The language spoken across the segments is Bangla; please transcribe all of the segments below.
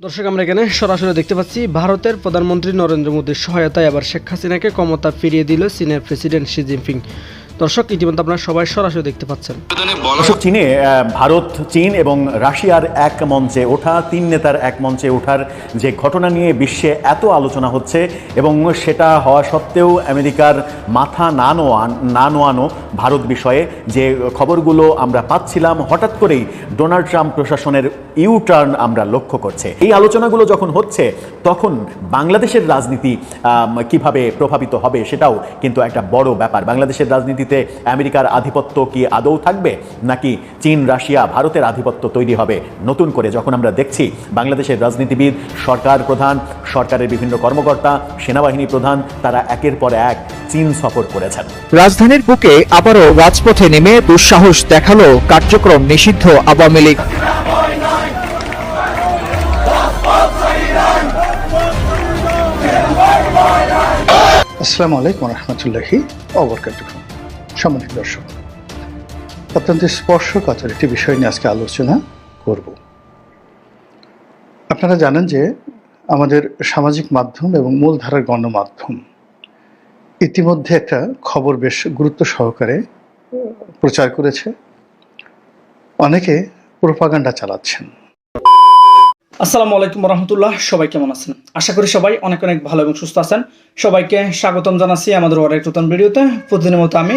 দর্শক, আমরা এখানে সরাসরি দেখতে পাচ্ছি, ভারতের প্রধানমন্ত্রী নরেন্দ্র মোদীর সহায়তায় আবার শেখ হাসিনাকে ক্ষমতা ফিরিয়ে দিল চীনের প্রেসিডেন্ট শি জিনপিং দর্শক, ইতিমধ্যে আপনারা সবাই সরাসরি দেখতে পাচ্ছেন। চীনে ভারত, চীন এবং রাশিয়ার এক মঞ্চে ওঠা, তিন নেতার এক মঞ্চে ওঠার যে ঘটনা নিয়ে বিশ্বে এত আলোচনা হচ্ছে এবং সেটা হওয়া সত্ত্বেও আমেরিকার মাথা না নোয়ান না নোয়ানো ভারত বিষয়ে যে খবরগুলো আমরা পাচ্ছিলাম, হঠাৎ করেই ডোনাল্ড ট্রাম্প প্রশাসনের ইউ টার্ন আমরা লক্ষ্য করছে। এই আলোচনাগুলো যখন হচ্ছে, তখন বাংলাদেশের রাজনীতি কীভাবে প্রভাবিত হবে সেটাও কিন্তু একটা বড় ব্যাপার। বাংলাদেশের রাজনীতিতে আমেরিকার আধিপত্য কি আদৌ থাকবে? নাকি চীন রাশিয়া ভারতের আধিপত্য তৈরি হবে? নতুন করে যখন আমরা দেখছি বাংলাদেশের রাজনীতিবিদ সরকার প্রধান সরকারের বিভিন্ন কর্মকর্তা সেনাবাহিনী প্রধান তারা একের পর এক চীন সফর করেছেন। রাজধানীর বুকে আবারও রাজপথে নেমে দুঃসাহস দেখাল কার্যক্রম নিষিদ্ধ আওয়ামী লীগ। আসসালামু আলাইকুম রহমতুল্লাহি অবরকাত সম্মানিত দর্শক অত্যন্ত স্পর্শকাতর একটি বিষয় নিয়ে আজকে আলোচনা করব। আপনারা জানেন যে আমাদের সামাজিক মাধ্যম এবং মূলধারার গণমাধ্যম ইতিমধ্যে একটা খবর বেশ গুরুত্ব সহকারে প্রচার করেছে। অনেকে প্রোপাগান্ডা চালাচ্ছেন। আসসালামু আলাইকুম রহমতুল্লাহ, সবাই কেমন আছেন? আশা করি সবাই অনেক অনেক ভালো এবং সুস্থ আছেন। সবাইকে স্বাগতম জানাচ্ছি আমাদের আরেক নতুন ভিডিওতে। প্রতিদিনের মতো আমি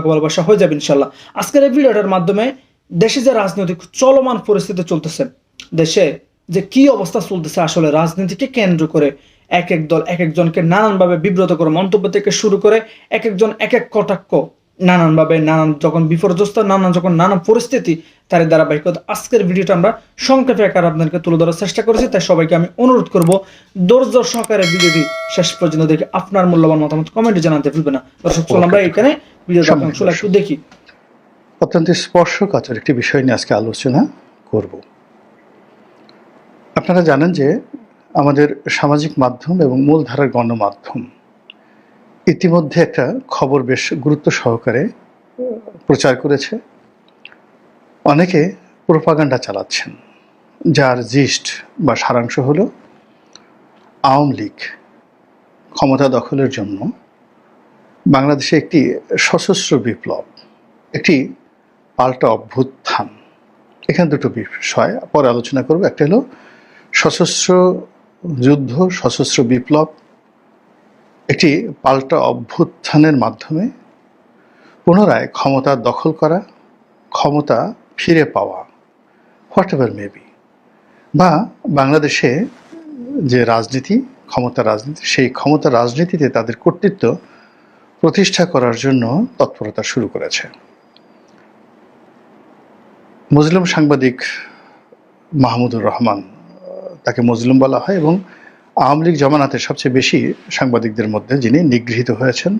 লাগবে ভালোবাসা হয়ে যাবে ইনশাল্লাহ। আজকের এই ভিডিওটার মাধ্যমে দেশে যে রাজনৈতিক চলমান পরিস্থিতি চলতেছে, দেশে যে কি অবস্থা চলতেছে আসলে রাজনীতিকে কেন্দ্র করে এক এক দল এক একজনকে নানানভাবে বিব্রত করে মন্তব্য থেকে শুরু করে এক একজন এক এক কটাক্ষ নানানভাবে নানান যখন বিপর্যস্ত, নানান যখন নানান পরিস্থিতি তার ধারাবাহিকতা। আজকের ভিডিওটা আমরা সংক্ষেপে আকার আপনাদেরকে তুলে ধরার চেষ্টা করেছি, তাই সবাইকে আমি অনুরোধ করব, ধৈর্য সহকারে ভিডিওটি শেষ পর্যন্ত দেখে আপনার মূল্যবান মতামত কমেন্টে জানাতে ভুলবেন না। দর্শক আমরা এখানে একটু দেখি। অত্যন্ত স্পর্শকাতর একটি বিষয় নিয়ে আজকে আলোচনা করব। আপনারা জানেন যে আমাদের সামাজিক মাধ্যম এবং মূলধারার গণমাধ্যম ইতিমধ্যে একটা খবর বেশ গুরুত্ব সহকারে প্রচার করেছে। অনেকে প্রোপাগান্ডা চালাচ্ছেন যার জিস্ট বা সারাংশ হলো আওয়ামী লীগ ক্ষমতা দখলের জন্য বাংলাদেশে একটি সশস্ত্র বিপ্লব, একটি পাল্টা অভ্যুত্থান। এখানে দুটো বিষয় পরে আলোচনা করব। একটা হলো সশস্ত্র যুদ্ধ, সশস্ত্র বিপ্লব, একটি পাল্টা অভ্যুত্থানের মাধ্যমে পুনরায় ক্ষমতা দখল করা, ক্ষমতা ফিরে পাওয়া হোয়াট এভার মেবি বা বাংলাদেশে যে রাজনীতি, ক্ষমতা রাজনীতি, সেই ক্ষমতা রাজনীতিতে তাদের কর্তৃত্ব প্রতিষ্ঠা করার জন্য তৎপরতা শুরু করেছে। মুসলিম সাংবাদিক মাহমুদুর রহমান তাকে মুসলিম বলা হয় এবং আওয়ামী লীগ জমানাতে সবচেয়ে বেশি সাংবাদিকদের মধ্যে যিনি নিগৃহীত হয়েছেন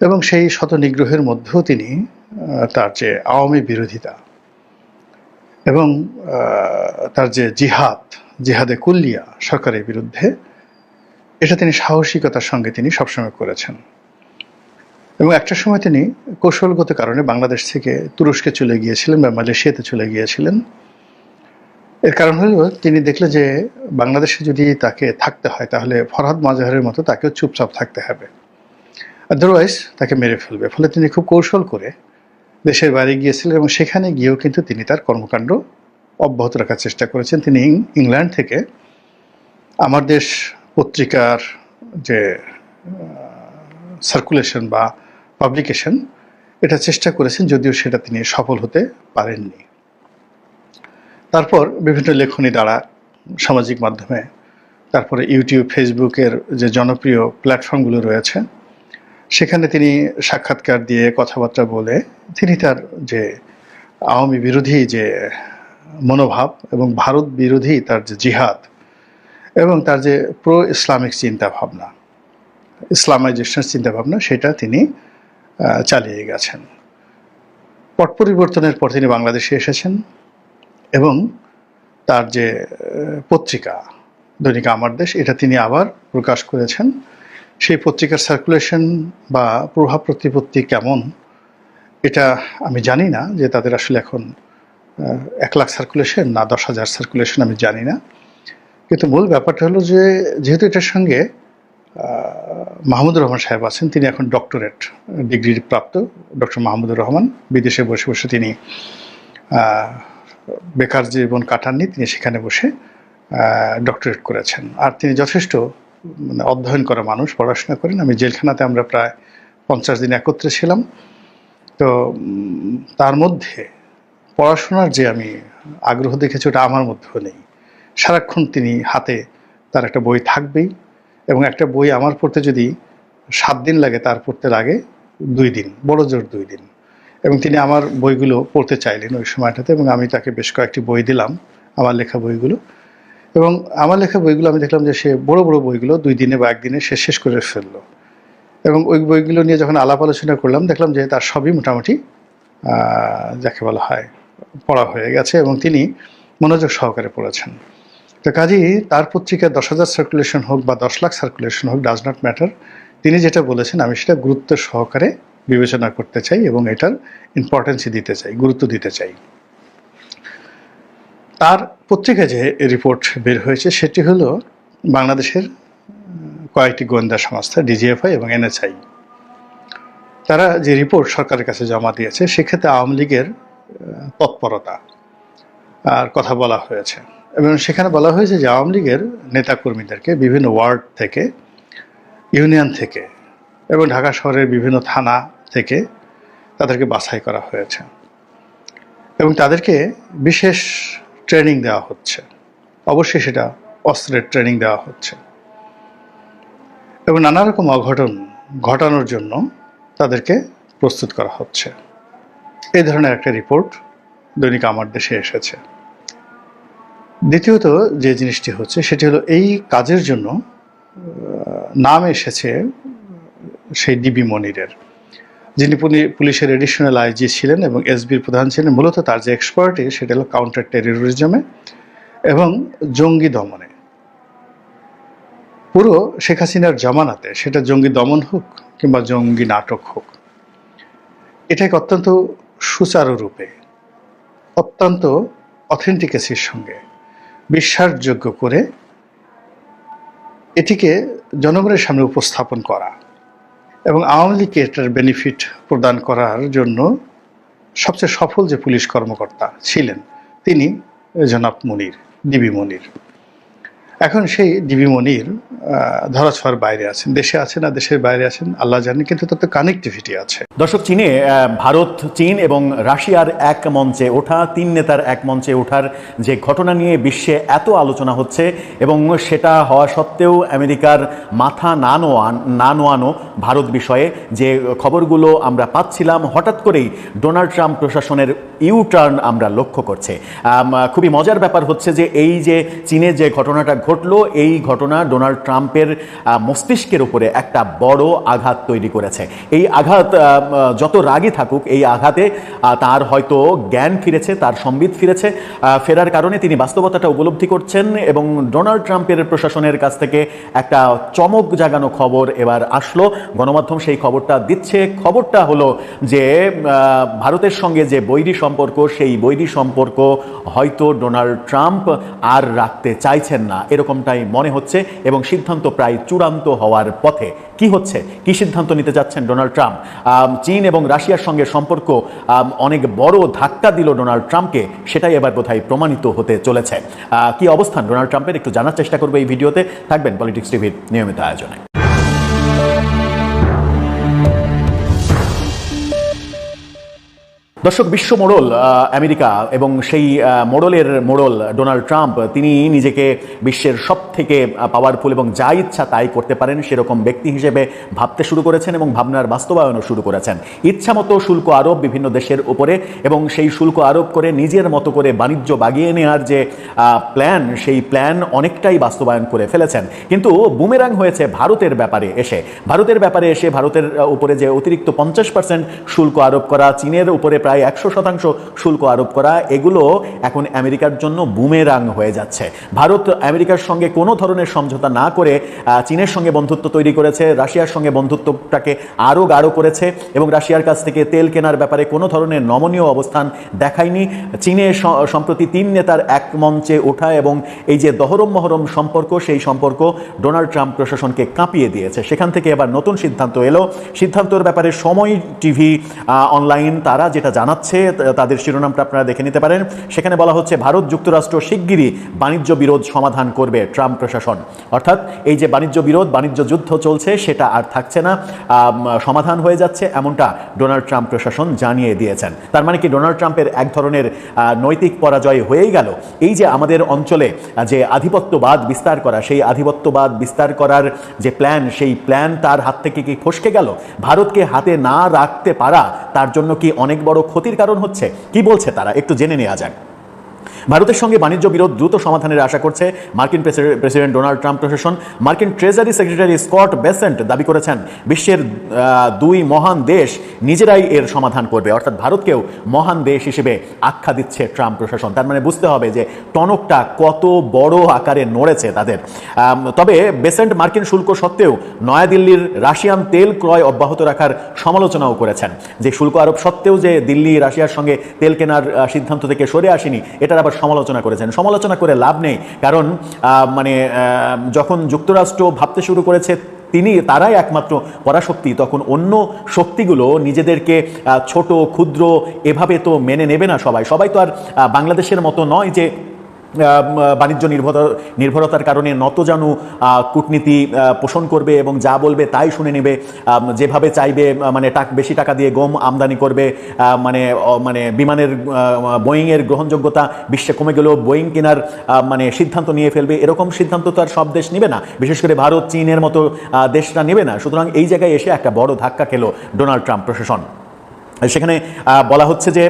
এবং সেই শত নিগ্রহের মধ্যেও তিনি তার যে আওয়ামী বিরোধিতা এবং তার যে জিহাদ, জিহাদে কুল্লিয়া সরকারের বিরুদ্ধে, এটা তিনি সাহসিকতার সঙ্গে তিনি সবসময় করেছেন। এবং একটা সময় তিনি কৌশলগত কারণে বাংলাদেশ থেকে তুরস্কে চলে গিয়েছিলেন বা মালয়েশিয়াতে চলে গিয়েছিলেন। এর কারণ হলো, তিনি দেখলেন যে বাংলাদেশে যদি তাকে থাকতে হয়, তাহলে ফরহাদ মাজাহারের মতো তাকেও চুপচাপ থাকতে হবে। আদারওয়াইজ তাকে মেরে ফেলবে। ফলে তিনি খুব কৌশল করে দেশের বাইরে গিয়েছিলেন এবং সেখানে গিয়েও কিন্তু তিনি তার কর্মকাণ্ড অব্যাহত রাখার চেষ্টা করেছেন। তিনি ইংল্যান্ড থেকে আমার দেশ পত্রিকার যে সার্কুলেশন বা পাবলিকেশন এটা চেষ্টা করেছেন যদিও সেটা তিনি সফল হতে পারেননি। তারপর বিভিন্ন লেখনী দ্বারা সামাজিক মাধ্যমে, তারপরে ইউটিউব ফেসবুকের যে জনপ্রিয় প্ল্যাটফর্মগুলো রয়েছে, সেখানে তিনি সাক্ষাৎকার দিয়ে কথাবার্তা বলে তিনি তার যে আওয়ামী বিরোধী যে মনোভাব এবং ভারত বিরোধী তার যে জিহাদ এবং তার যে প্রো ইসলামিক চিন্তা ভাবনা ইসলামাইজেশন চিন্তা সেটা তিনি চালিয়ে গেছেন। পট পরিবর্তনের পর তিনি বাংলাদেশে এসেছেন এবং তার যে পত্রিকা দৈনিক আমার দেশ, এটা তিনি আবার প্রকাশ করেছেন। সেই পত্রিকার সার্কুলেশন বা প্রভাব প্রতিপত্তি কেমন, এটা আমি জানি না, যে তাদের আসলে এখন এক লাখ সার্কুলেশন না দশ হাজার সার্কুলেশন আমি জানি না। কিন্তু মূল ব্যাপারটা হলো যে, যেহেতু এটার সঙ্গে মাহমুদুর রহমান সাহেব আছেন, তিনি এখন ডক্টরেট ডিগ্রি প্রাপ্ত ডক্টর মাহমুদুর রহমান। বিদেশে বসে বসে তিনি বেকার জীবন কাটাননি, তিনি সেখানে বসে ডক্টরেট করেছেন। আর তিনি যথেষ্ট মানে অধ্যয়ন করা মানুষ, পড়াশোনা করেন। আমি জেলখানাতে আমরা প্রায় পঞ্চাশ দিন একত্রে ছিলাম। তো তার মধ্যে পড়াশোনার যে আমি আগ্রহ দেখেছি, ওটা আমার মধ্যেও নেই। সারাক্ষণ তিনি হাতে তার একটা বই থাকবেই। এবং একটা বই আমার পড়তে যদি সাত দিন লাগে, তার পড়তে লাগে দুই দিন, বড় জোর দুই দিন। এবং তিনি আমার বইগুলো পড়তে চাইলেন ওই সময়টাতে এবং আমি তাকে বেশ কয়েকটি বই দিলাম, আমার লেখা বইগুলো। এবং আমার লেখা বইগুলো আমি দেখলাম যে সে বড় বড় বইগুলো দুই দিনে বা একদিনে সে শেষ করে ফেলল। এবং ওই বইগুলো নিয়ে যখন আলাপ আলোচনা করলাম, দেখলাম যে তার সবই মোটামুটি যাকে বলা হয়, পড়া হয়ে গেছে এবং তিনি মনোযোগ সহকারে পড়েছেন। তো কাজেই তার পত্রিকায় দশ হাজার সার্কুলেশন হোক বা দশ লাখ সার্কুলেশন হোক ডাজ নট ম্যাটার তিনি যেটা বলেছেন, আমি সেটা গুরুত্ব সহকারে বিবেচনা করতে চাই এবং এটার ইম্পর্টেন্সই দিতে চাই, গুরুত্ব দিতে চাই। তার পত্রিকায় যে রিপোর্ট বের হয়েছে, সেটি হলো বাংলাদেশের কয়েকটি গোয়েন্দা সংস্থা ডিজিএফআই এবং এনএসআই তারা যে রিপোর্ট সরকারের কাছে জমা দিয়েছে, সেক্ষেত্রে আওয়ামী লীগের তৎপরতা। আর কথা বলা হয়েছে। এবং সেখানে বলা হয়েছে যে আওয়ামী লীগের নেতাকর্মীদেরকে বিভিন্ন ওয়ার্ড থেকে, ইউনিয়ন থেকে এবং ঢাকা শহরের বিভিন্ন থানা থেকে তাদেরকে বাছাই করা হয়েছে। এবং তাদেরকে বিশেষ ট্রেনিং দেওয়া হচ্ছে। অবশ্যই সেটা অস্ত্রের ট্রেনিং দেওয়া হচ্ছে। এবং নানা রকম অঘটন ঘটানোর জন্য তাদেরকে প্রস্তুত করা হচ্ছে। এই ধরনের একটা রিপোর্ট দৈনিক আমার দেশে এসেছে। দ্বিতীয়ত যে জিনিসটি হচ্ছে, সেটি হলো এই কাজের জন্য নাম এসেছে সেই ডিবি মনিরের। যিনি পুলিশের এডিশনাল আইজি ছিলেন এবং এসবির প্রধান ছিলেন, মূলত তার যে এক্সপার্টি সেটা হলো কাউন্টার টেরোরিজমে এবং জঙ্গি দমনে। পুরো শেখ হাসিনার জামানাতে সেটা জঙ্গি দমন হোক কিংবা জঙ্গি নাটক হোক, এটাকে অত্যন্ত সুচারুরূপে, অত্যন্ত অথেন্টিকেসির সঙ্গে বিশ্বাসযোগ্য করে এটিকে জনগণের সামনে উপস্থাপন করা এবং আওয়ামী লীগকে এটার বেনিফিট প্রদান করার জন্য সবচেয়ে সফল যে পুলিশ কর্মকর্তা ছিলেন, তিনি জনাব মনির, ডিবি মনির। এখন সেই ডিবি মনির ধরাছোঁয়ার বাইরে আছেন। দেশে আছেন না দেশের বাইরে আছেন, আল্লাহ জানেন, কিন্তু তাতে কানেক্টিভিটি আছে। দর্শক, চীনে ভারত, চীন এবং রাশিয়ার এক মঞ্চে ওঠা, তিন নেতার এক মঞ্চে ওঠার যে ঘটনা নিয়ে বিশ্বে এত আলোচনা হচ্ছে এবং সেটা হওয়া সত্ত্বেও আমেরিকার মাথা না নোয়া না নোয়ানো ভারত বিষয়ে যে খবরগুলো আমরা পাচ্ছিলাম, হঠাৎ করেই ডোনাল্ড ট্রাম্প প্রশাসনের ইউ টার্ন আমরা লক্ষ্য করছে। খুবই মজার ব্যাপার হচ্ছে যে এই যে চীনে যে ঘটনাটা ঘটলো এই ঘটনা ডোনাল্ড ট্রাম্পের মস্তিষ্কের উপরে একটা বড় আঘাত তৈরি করেছে। এই আঘাত যত রাগই থাকুক, এই আঘাতে তার হয়তো জ্ঞান ফিরেছে, তার সম্বিত ফিরেছে। ফেরার কারণে তিনি বাস্তবতাটা উপলব্ধি করছেন এবং ডোনাল্ড ট্রাম্পের প্রশাসনের কাছ থেকে একটা চমক জাগানো খবর এবার আসলো। গণমাধ্যম সেই খবরটা দিচ্ছে। খবরটা হলো যে ভারতের সঙ্গে যে বৈরী সম্পর্ক, সেই বৈরী সম্পর্ক হয়তো ডোনাল্ড ট্রাম্প আর রাখতে চাইছেন না। এরকমটাই মনে হচ্ছে এবং সিদ্ধান্ত প্রায় চূড়ান্ত হওয়ার পথে। কি হচ্ছে? কি সিদ্ধান্ত নিতে যাচ্ছেন ডোনাল্ড ট্রাম্প? চীন এবং রাশিয়ার সঙ্গে সম্পর্ক অনেক বড় ধাক্কা দিল ডোনাল্ড ট্রাম্পকে, সেটাই এবার বোধহয় প্রমাণিত হতে চলেছে। কি অবস্থান? ডোনাল্ড ট্রাম্পের একটু জানার চেষ্টা করব এই ভিডিওতে। থাকবেন পলিটিক্স টিভির নিয়মিত আয়োজনে। দর্শক, বিশ্ব মোড়ল আমেরিকা এবং সেই মোড়লের মোড়ল ডোনাল্ড ট্রাম্প, তিনি নিজেকে বিশ্বের সব থেকে পাওয়ারফুল এবং যা ইচ্ছা তাই করতে পারেন সেরকম ব্যক্তি হিসেবে ভাবতে শুরু করেছেন এবং ভাবনার বাস্তবায়নও শুরু করেছেন। ইচ্ছা মতো শুল্ক আরোপ বিভিন্ন দেশের উপরে এবং সেই শুল্ক আরোপ করে নিজের মতো করে বাণিজ্য বাগিয়ে নেওয়ার যে প্ল্যান সেই প্ল্যান অনেকটাই বাস্তবায়ন করে ফেলেছেন। কিন্তু বুমেরাং হয়েছে ভারতের ব্যাপারে এসে। ভারতের ব্যাপারে এসে ভারতের উপরে যে অতিরিক্ত পঞ্চাশ পার্সেন্ট শুল্ক আরোপ করা, চীনের উপরে প্রায় একশো শতাংশ শুল্ক আরোপ করা, এগুলো এখন আমেরিকার জন্য বুমেরাং হয়ে যাচ্ছে। ভারত আমেরিকার সঙ্গে কোনো ধরনের সমঝোতা না করে চীনের সঙ্গে বন্ধুত্ব তৈরি করেছে, রাশিয়ার সঙ্গে বন্ধুত্বটাকে আরও গাঢ় করেছে এবং রাশিয়ার কাছ থেকে তেল কেনার ব্যাপারে কোনো ধরনের নমনীয় অবস্থান দেখায়নি। চীনে সম্প্রতি তিন নেতার এক মঞ্চে ওঠা এবং এই যে দহরম মহরম সম্পর্ক, সেই সম্পর্ক ডোনাল্ড ট্রাম্প প্রশাসনকে কাঁপিয়ে দিয়েছে। সেখান থেকে এবার নতুন সিদ্ধান্ত এলো। সিদ্ধান্তর ব্যাপারে সময় টিভি অনলাইন, তারা যেটা জানাচ্ছে তাদের শিরোনামটা আপনারা দেখে নিতে পারেন। সেখানে বলা হচ্ছে, ভারত যুক্তরাষ্ট্র শিগগিরই বাণিজ্য বিরোধ সমাধান করবে ট্রাম্প প্রশাসন। অর্থাৎ এই যে বাণিজ্য বিরোধ, বাণিজ্য যুদ্ধ চলছে, সেটা আর থাকছে না। সমাধান হয়ে যাচ্ছে, এমনটা ডোনাল্ড ট্রাম্প প্রশাসন জানিয়ে দিয়েছেন। তার মানে কি, ডোনাল্ড ট্রাম্পের এক ধরনের নৈতিক পরাজয় হয়েই গেল। এই যে আমাদের অঞ্চলে যে আধিপত্যবাদ বিস্তার করা, সেই আধিপত্যবাদ বিস্তার করার যে প্ল্যান, সেই প্ল্যান তার হাত থেকে কি ফসকে গেল? ভারতকে হাতে না রাখতে পারা, তার জন্য কি অনেক বড় ক্ষতির কারণ হচ্ছে কি বলছে তারা? একটু জেনে নেওয়া যাক। ভারতের সঙ্গে বাণিজ্য বিরোধ দ্রুত সমাধানের আশা করছে মার্কিন প্রেসিডেন্ট ডোনাল্ড ট্রাম্প প্রশাসন। মার্কিন ট্রেজারি সেক্রেটারি স্কট বেসেন্ট দাবি করেছেন, বিশ্বের দুই মহান দেশ নিজেরাই এর সমাধান করবে। অর্থাৎ ভারতকেও মহান দেশ হিসেবে আখ্যা দিচ্ছে ট্রাম্প প্রশাসন। তার মানে বুঝতে হবে যে টনকটা কত বড় আকারে নড়েছে তাদের। তবে বেসেন্ট মার্কিন শুল্ক সত্ত্বেও নয়াদিল্লির রাশিয়ান তেল ক্রয় অব্যাহত রাখার সমালোচনাও করেছেন। যে শুল্ক আরোপ সত্ত্বেও যে দিল্লি রাশিয়ার সঙ্গে তেল কেনার সিদ্ধান্ত থেকে সরে আসেনি, এটার আবার সমালোচনা করেছেন। সমালোচনা করে লাভ নেই, কারণ মানে যখন যুক্তরাষ্ট্র ভাবতে শুরু করেছে, তিনি, তারাই একমাত্র পরাশক্তি, তখন অন্য শক্তিগুলো নিজেদেরকে ছোট, ক্ষুদ্র, এভাবে তো মেনে নেবে না সবাই। সবাই তো আর বাংলাদেশের মতো নয় যে বাণিজ্য নির্ভর নির্ভরতার কারণে নতজানু কূটনীতি পোষণ করবে এবং যা বলবে তাই শুনে নেবে। যেভাবে চাইবে মানে টাক, বেশি টাকা দিয়ে গম আমদানি করবে মানে মানে বিমানের বোয়িংয়ের গ্রহণযোগ্যতা বিশ্বে কমে গেলেও বোয়িং কেনার মানে সিদ্ধান্ত নিয়ে ফেলবে। এরকম সিদ্ধান্ত তো আর সব দেশ নেবে না। বিশেষ করে ভারত, চীনের মতো দেশটা নেবে না। সুতরাং এই জায়গায় এসে একটা বড় ধাক্কা খেলো ডোনাল্ড ট্রাম্প প্রশাসন। সেখানে বলা হচ্ছে যে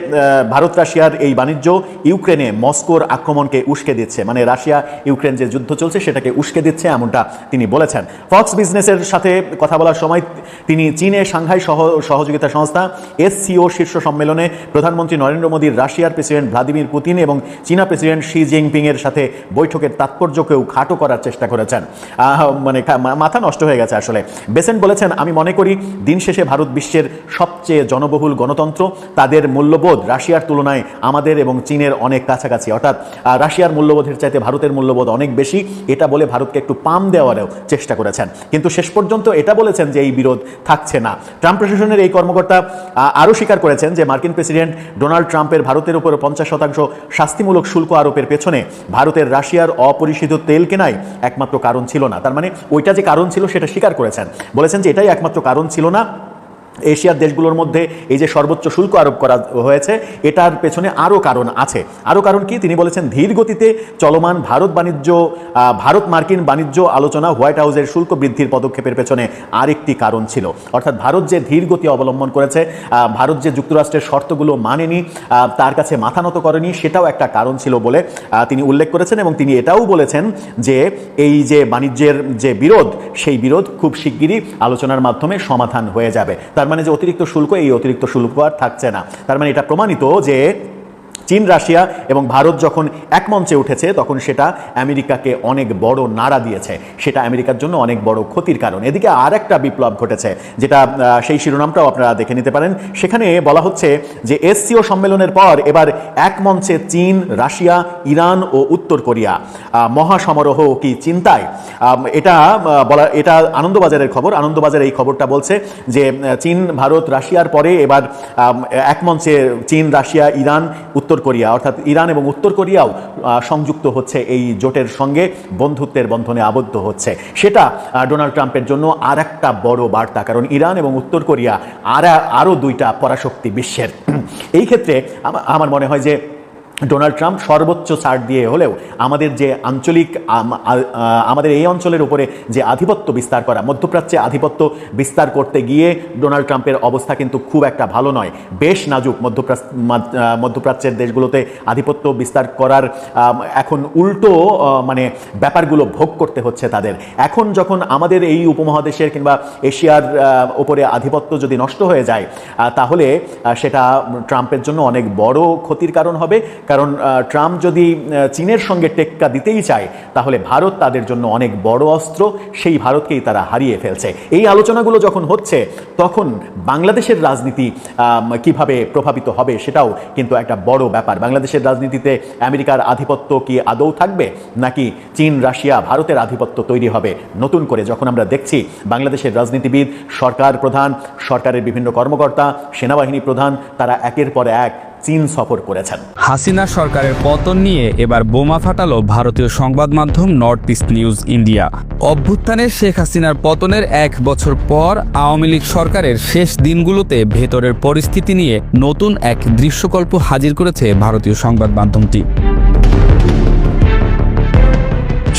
ভারত রাশিয়ার এই বাণিজ্য ইউক্রেনে মস্কোর আক্রমণকে উস্কে দিচ্ছে। মানে রাশিয়া ইউক্রেন যে যুদ্ধ চলছে সেটাকে উস্কে দিচ্ছে এমনটা তিনি বলেছেন। ফক্স বিজনেসের সাথে কথা বলার সময় তিনি চীনে সাংহাই সহ, সহযোগিতা সংস্থা এসসিও শীর্ষ সম্মেলনে প্রধানমন্ত্রী নরেন্দ্র মোদীর রাশিয়ার প্রেসিডেন্ট ভ্লাদিমির পুতিন এবং চীনা প্রেসিডেন্ট শি জিনপিং এর সাথে বৈঠকের তাৎপর্যকেও খাটো করার চেষ্টা করেছেন। মানে মাথা নষ্ট হয়ে গেছে আসলে। বেসেন্ট বলেছেন, আমি মনে করি দিন শেষে ভারত বিশ্বের সবচেয়ে জনবহুল গণতন্ত্র, তাদের মূল্যবোধ রাশিয়ার তুলনায় আমাদের এবং চীনের অনেক কাছাকাছি। অর্থাৎ রাশিয়ার মূল্যবোধের চাইতে ভারতের মূল্যবোধ অনেক বেশি। এটা বলে ভারতকে একটু পাম দেওয়ারও চেষ্টা করেছেন। কিন্তু শেষ পর্যন্ত এটা বলেছেন যে এই বিরোধ থাকছে না। ট্রাম্প প্রশাসনের এই কর্মকর্তা আরও স্বীকার করেছেন যে মার্কিন প্রেসিডেন্ট ডোনাল্ড ট্রাম্পের ভারতের উপর পঞ্চাশ শতাংশ শাস্তিমূলক শুল্ক আরোপের পেছনে ভারতের রাশিয়ার অপরিশোধিত তেল কেনাই একমাত্র কারণ ছিল না। তার মানে ওইটা যে কারণ ছিল সেটা স্বীকার করেছেন। বলেছেন যে এটাই একমাত্র কারণ ছিল না। এশিয়ার দেশগুলোর মধ্যে এই যে সর্বোচ্চ শুল্ক আরোপ করা হয়েছে, এটার পেছনে আরও কারণ আছে। আরও কারণ কি? তিনি বলেছেন, ধীর গতিতে চলমান ভারত বাণিজ্য ভারত মার্কিন বাণিজ্য আলোচনা হোয়াইট হাউসের শুল্ক বৃদ্ধির পদক্ষেপের পেছনে আরেকটি কারণ ছিল। অর্থাৎ ভারত যে ধীর গতি অবলম্বন করেছে ভারত যে যুক্তরাষ্ট্রের শর্তগুলো মানেনি তার কাছে মাথা নত করেনি, সেটাও একটা কারণ ছিল বলে তিনি উল্লেখ করেছেন এবং তিনি এটাও বলেছেন যে এই যে বাণিজ্যের যে বিরোধ, সেই বিরোধ খুব শিগগিরই আলোচনার মাধ্যমে সমাধান হয়ে যাবে। তার মানে যে অতিরিক্ত শুল্ক, এই অতিরিক্ত শুল্ক আর থাকছে না। তার মানে এটা প্রমাণিত যে চীন, রাশিয়া এবং ভারত যখন এক মঞ্চে উঠেছে, তখন সেটা আমেরিকাকে অনেক বড় নাড়া দিয়েছে। সেটা আমেরিকার জন্য অনেক বড় ক্ষতির কারণ। এদিকে আর একটা বিপ্লব ঘটেছে, যেটা সেই শিরোনামটাও আপনারা দেখে নিতে পারেন। সেখানে বলা হচ্ছে যে এসসিও সম্মেলনের পর এবার এক মঞ্চে চীন, রাশিয়া, ইরান ও উত্তর কোরিয়া। মহাসমারোহ কি চিন্তায়? এটা বলা, এটা আনন্দবাজারের খবর। আনন্দবাজার এই খবরটা বলছে যে চীন, ভারত, রাশিয়ার পরে এবার এক মঞ্চে চীন, রাশিয়া, ইরান, উত্তর উত্তর কোরিয়া, অর্থাৎ ইরান এবং উত্তর কোরিয়াও সংযুক্ত হচ্ছে এই জোটের সঙ্গে, বন্ধুত্বের বন্ধনে আবদ্ধ হচ্ছে। সেটা ডোনাল্ড ট্রাম্পের জন্য আর একটা বড় বার্তা, কারণ ইরান এবং উত্তর কোরিয়া আর আরও দুইটা পরাশক্তি বিশ্বের। এই ক্ষেত্রে আমার মনে হয় যে ডোনাল্ড ট্রাম্প সর্বোচ্চ ছাড় দিয়ে হলেও আমাদের যে আঞ্চলিক আমাদের এই অঞ্চলের উপরে যে আধিপত্য বিস্তার করা, মধ্যপ্রাচ্যে আধিপত্য বিস্তার করতে গিয়ে ডোনাল্ড ট্রাম্পের অবস্থা কিন্তু খুব একটা ভালো নয়। বেশ নাজুক মধ্যপ্রাচ্য মধ্যপ্রাচ্যের দেশগুলোতে আধিপত্য বিস্তার করার এখন উল্টো মানে ব্যাপারগুলো ভোগ করতে হচ্ছে তাদের। এখন যখন আমাদের এই উপমহাদেশের কিংবা এশিয়ার উপরে আধিপত্য যদি নষ্ট হয়ে যায় তাহলে সেটা ট্রাম্পের জন্য অনেক বড় ক্ষতির কারণ হবে। কারণ ট্রাম্প যদি চীনের সঙ্গে টেক্কা দিতেই চায়, তাহলে ভারত তাদের জন্য অনেক বড় অস্ত্র, সেই ভারতকেই তারা হারিয়ে ফেলছে। এই আলোচনাগুলো যখন হচ্ছে, তখন বাংলাদেশের রাজনীতি কীভাবে প্রভাবিত হবে সেটাও কিন্তু একটা বড় ব্যাপার। বাংলাদেশের রাজনীতিতে আমেরিকার আধিপত্য কি আদৌ থাকবে, নাকি চীন, রাশিয়া ভারতের আধিপত্য তৈরি হবে নতুন করে? যখন আমরা দেখছি বাংলাদেশের রাজনীতিবিদ, সরকার প্রধান, সরকারের বিভিন্ন কর্মকর্তা, সেনাবাহিনী প্রধান, তারা একের পর এক চীন সফর করেছেন। হাসিনা সরকারের পতন নিয়ে এবার বোমা ফাটাল ভারতীয় সংবাদ মাধ্যম নর্থ ইস্ট নিউজ ইন্ডিয়া। অভ্যুত্থানে শেখ হাসিনার পতনের এক বছর পর আওয়ামী লীগ সরকারের শেষ দিনগুলোতে ভেতরের পরিস্থিতি নিয়ে নতুন এক দৃশ্যকল্প হাজির করেছে ভারতীয় সংবাদ মাধ্যমটি।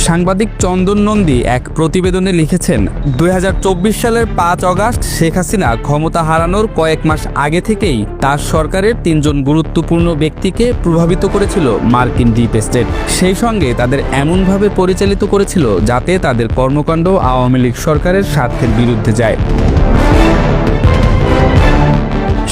সাংবাদিক চন্দন নন্দী এক প্রতিবেদনে লিখেছেন দু হাজার চব্বিশ সালের পাঁচ অগাস্ট শেখ হাসিনা ক্ষমতা হারানোর কয়েক মাস আগে থেকেই তার সরকারের তিনজন গুরুত্বপূর্ণ ব্যক্তিকে প্রভাবিত করেছিল মার্কিন ডিপ স্টেট। সেই সঙ্গে তাদের এমনভাবে পরিচালিত করেছিল যাতে তাদের কর্মকাণ্ড আওয়ামী লীগ সরকারের স্বার্থের বিরুদ্ধে যায়।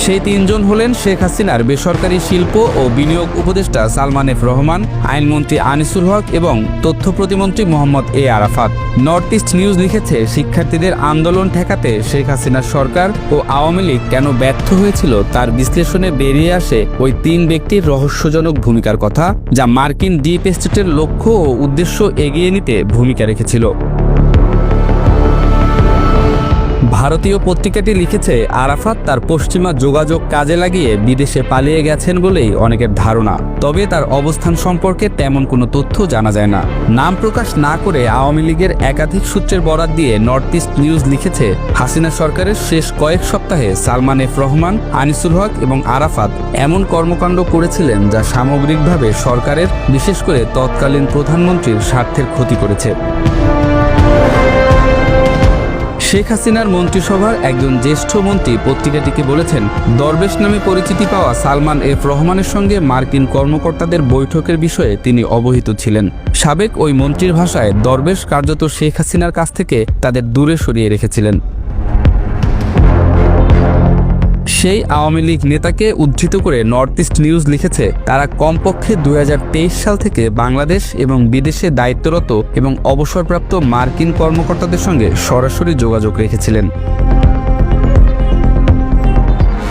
সেই তিনজন হলেন শেখ হাসিনার বেসরকারি শিল্প ও বিনিয়োগ উপদেষ্টা সালমান এফ রহমান, আইনমন্ত্রী আনিসুল হক এবং তথ্য প্রতিমন্ত্রী Mohammad A Arafat. North East News লিখেছে, শিক্ষার্থীদের আন্দোলন ঠেকাতে শেখ হাসিনার সরকার ও আওয়ামী লীগ কেন ব্যর্থ হয়েছিল তার বিশ্লেষণে বেরিয়ে আসে ওই তিন ব্যক্তির রহস্যজনক ভূমিকার কথা, যা মার্কিন ডিপ স্টেটের লক্ষ্য ও উদ্দেশ্য এগিয়ে নিতে ভূমিকা রেখেছিল। ভারতীয় পত্রিকাটি লিখেছে, আরাফাত তার পশ্চিমা যোগাযোগ কাজে লাগিয়ে বিদেশে পালিয়ে গেছেন বলেই অনেকের ধারণা। তবে তার অবস্থান সম্পর্কে তেমন কোনো তথ্য জানা যায় না। নাম প্রকাশ না করে আওয়ামী লীগের একাধিক সূত্রের বরাত দিয়ে নর্থ ইস্ট নিউজ লিখেছে, হাসিনা সরকারের শেষ কয়েক সপ্তাহে সালমান এফ রহমান, আনিসুল হক এবং আরাফাত এমন কর্মকাণ্ড করেছিলেন যা সামগ্রিকভাবে সরকারের, বিশেষ করে তৎকালীন প্রধানমন্ত্রীর স্বার্থের ক্ষতি করেছে। শেখ হাসিনার মন্ত্রিসভার একজন জ্যেষ্ঠ মন্ত্রী পত্রিকাটিকে বলেছেন, দরবেশ নামে পরিচিতি পাওয়া সালমান এফ রহমানের সঙ্গে মার্কিন কর্মকর্তাদের বৈঠকের বিষয়ে তিনি অবহিত ছিলেন। সাবেক ওই মন্ত্রীর ভাষায় দরবেশ কার্যত শেখ হাসিনার কাছ থেকে তাদের দূরে সরিয়ে রেখেছিলেন। সেই আওয়ামী লীগ নেতাকে উদ্ধৃত করে নর্থ ইস্ট নিউজ লিখেছে, তারা কমপক্ষে দু হাজার তেইশ সাল থেকে বাংলাদেশ এবং বিদেশে দায়িত্বরত এবং অবসরপ্রাপ্ত মার্কিন কর্মকর্তাদের সঙ্গে সরাসরি যোগাযোগ রেখেছিলেন।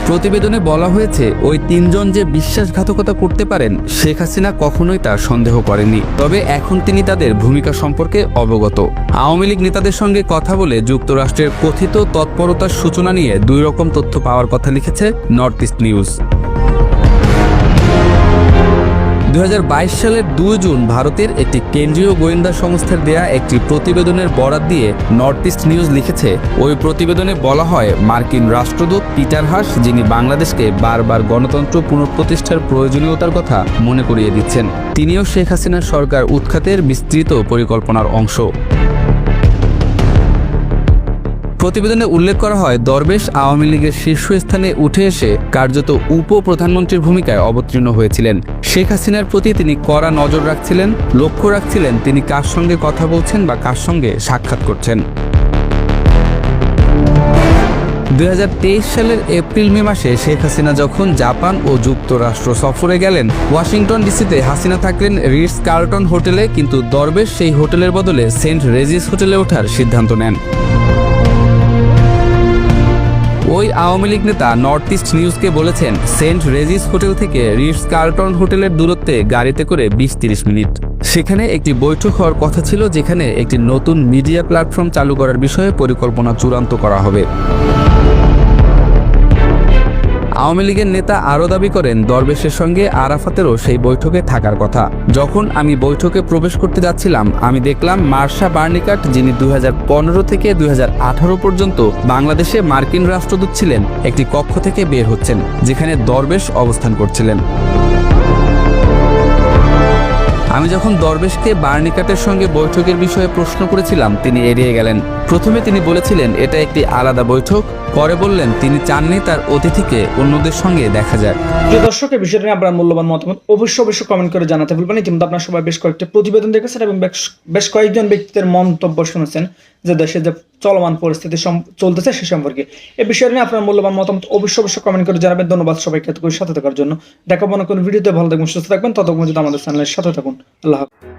প্রতিবেদনে বলা হয়েছে, ওই তিনজন যে বিশ্বাসঘাতকতা করতে পারেন, শেখ হাসিনা কখনোই তা সন্দেহ করেনি তবে এখন তিনি তাদের ভূমিকা সম্পর্কে অবগত। আওয়ামী লীগ নেতাদের সঙ্গে কথা বলে যুক্তরাষ্ট্রের কথিত তৎপরতার সূচনা নিয়ে দুই রকম তথ্য পাওয়ার কথা লিখেছে নর্থ ইস্ট নিউজ। দু হাজার বাইশ সালের দুই জুন ভারতের একটি কেন্দ্রীয় গোয়েন্দা সংস্থার দেয়া একটি প্রতিবেদনের বরাত দিয়ে নর্থ ইস্ট নিউজ লিখেছে, ওই প্রতিবেদনে বলা হয়, মার্কিন রাষ্ট্রদূত পিটার হাস যিনি বাংলাদেশকে বারবার গণতন্ত্র পুনঃপ্রতিষ্ঠার প্রয়োজনীয়তার কথা মনে করিয়ে দিচ্ছেন, তিনিও শেখ হাসিনার সরকার উৎখাতের বিস্তৃত পরিকল্পনার অংশ। প্রতিবেদনে উল্লেখ করা হয়, দরবেশ আওয়ামী লীগের শীর্ষস্থানে উঠে এসে কার্যত উপ প্রধানমন্ত্রীর ভূমিকায় অবতীর্ণ হয়েছিলেন। শেখ হাসিনার প্রতি তিনি কড়া নজর রাখছিলেন, লক্ষ্য রাখছিলেন তিনি কার সঙ্গে কথা বলছেন বা কার সঙ্গে সাক্ষাৎ করছেন। দু হাজার তেইশ সালের এপ্রিল, মে মাসে শেখ হাসিনা যখন জাপান ও যুক্তরাষ্ট্র সফরে গেলেন, ওয়াশিংটন ডিসিতে হাসিনা থাকলেন রিটস কার্লটন হোটেলে, কিন্তু দরবেশ সেই হোটেলের বদলে সেন্ট রেজিস হোটেলে ওঠার সিদ্ধান্ত নেন। ওই আওয়ামী লীগ নেতা নর্থ ইস্ট নিউজকে বলেছেন, সেন্ট রেজিস হোটেল থেকে রিটস কার্টন হোটেলের দূরত্বে গাড়িতে করে বিশ তিরিশ মিনিট। সেখানে একটি বৈঠক হওয়ার কথা ছিল, যেখানে একটি নতুন মিডিয়া প্ল্যাটফর্ম চালু করার বিষয়ে পরিকল্পনা চূড়ান্ত করা হবে। আওয়ামী লীগের নেতা আরও দাবি করেন, দরবেশের সঙ্গে আরাফাতেরও সেই বৈঠকে থাকার কথা। যখন আমি বৈঠকে প্রবেশ করতে যাচ্ছিলাম, আমি দেখলাম মার্শা বার্নিকাট, যিনি দুই হাজার পনেরো থেকে দুই হাজার আঠারো পর্যন্ত বাংলাদেশে মার্কিন রাষ্ট্রদূত ছিলেন, একটি কক্ষ থেকে বের হচ্ছেন, যেখানে দরবেশ অবস্থান করছিলেন। আমি যখন দরবেশকে বার্নিকাটের সঙ্গে বৈঠকের বিষয়ে প্রশ্ন করেছিলাম, তিনি এড়িয়ে গেলেন। প্রথমে তিনি বলেছিলেন, এটা একটি আলাদা বৈঠক। পরে বললেন, তিনি চাননি তার অতিথিকে অন্যদের সঙ্গে দেখা যাক। প্রিয় দর্শক এই বিষয়টা নিয়ে আপনার মূল্যবান মতামত অবশ্যই অবশ্যই কমেন্ট করে জানাতে ভুলবেন ইতিমধ্যে আপনার সবাই বেশ কয়েকটি প্রতিবেদন দেখেছেন এবং বেশ- কয়েকজন ব্যক্তিদের মন্তব্য শুনেছেন যে দেশে যে চলমান পরিস্থিতি চলতেছে সে সম্পর্কে। এ বিষয়ে নিয়ে আপনার মূল্যবান মতামত অবশ্যই অবশ্যই কমেন্ট করে জানাবেন। ধন্যবাদ সবাইকে এতক্ষণ সাথে থাকার জন্য। দেখাবো না কোনো ভিডিওতে। ভালো থাকবেন, সুস্থ থাকবেন। ততক্ষণ যদি আমাদের চ্যানেলের সাথে থাকুন। আল্লাহ হাফেজ।